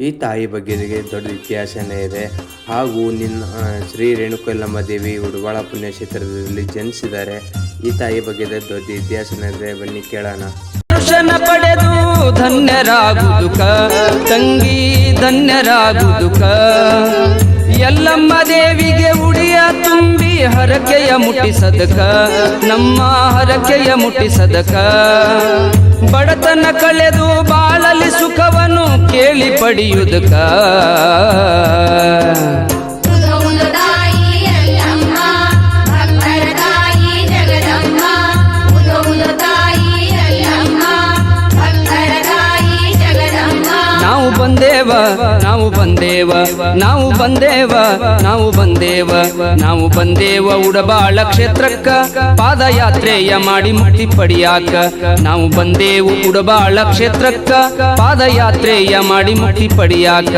ಈ ತಾಯಿ ಬಗ್ಗೆ ದೊಡ್ಡ ಇತಿಹಾಸನೇ ಇದೆ. ಹಾಗೂ ನಿನ್ನ ಶ್ರೀ ರೇಣುಕಲ್ಲಮ್ಮ ದೇವಿ ಉಡುವಾಳ ಪುಣ್ಯಕ್ಷೇತ್ರದಲ್ಲಿ ಜನಿಸಿದ್ದಾರೆ. ಈ ತಾಯಿ ಬಗ್ಗೆ ದೊಡ್ಡ ಇತಿಹಾಸನೇ ಇದೆ. ಬನ್ನಿ ಕೇಳೋಣ. ದರ್ಶನ ಪಡೆದು ಧನ್ಯರಾಗುದುಕ ತಂಗಿ ಧನ್ಯರಾಗುದುಕ ಎಲ್ಲಮ್ಮ ದೇವಿಗೆ ಉಡಿಯ ತುಂಬಿ ಹರಕೆಯ ಮುಟ್ಟಿಸದಕ ನಮ್ಮ ಹರಕೆಯ ಮುಟ್ಟಿಸದಕ ಬಡತನ ಕಳೆದು ಬಾಳಲಿ ಕೇಳಿ ಪಡೆಯುವುದಕ ಬಂದೇವ, ನಾವು ಬಂದೇವ ನಾವು ಬಂದೇವ ನಾವು ಬಂದೇವ ನಾವು ಬಂದೇವ ಉಡಬಾಳ ಕ್ಷೇತ್ರಕ್ಕ. ಪಾದಯಾತ್ರೆಯ ಮಾಡಿ ಮುಕ್ತಿ ಪಡಿಯಾಕ. ನಾವು ಬಂದೇವು ಉಡಬಾಳ ಕ್ಷೇತ್ರಕ್ಕ. ಪಾದಯಾತ್ರೆಯ ಮಾಡಿ ಮುಕ್ತಿ ಪಡಿಯಾಕ.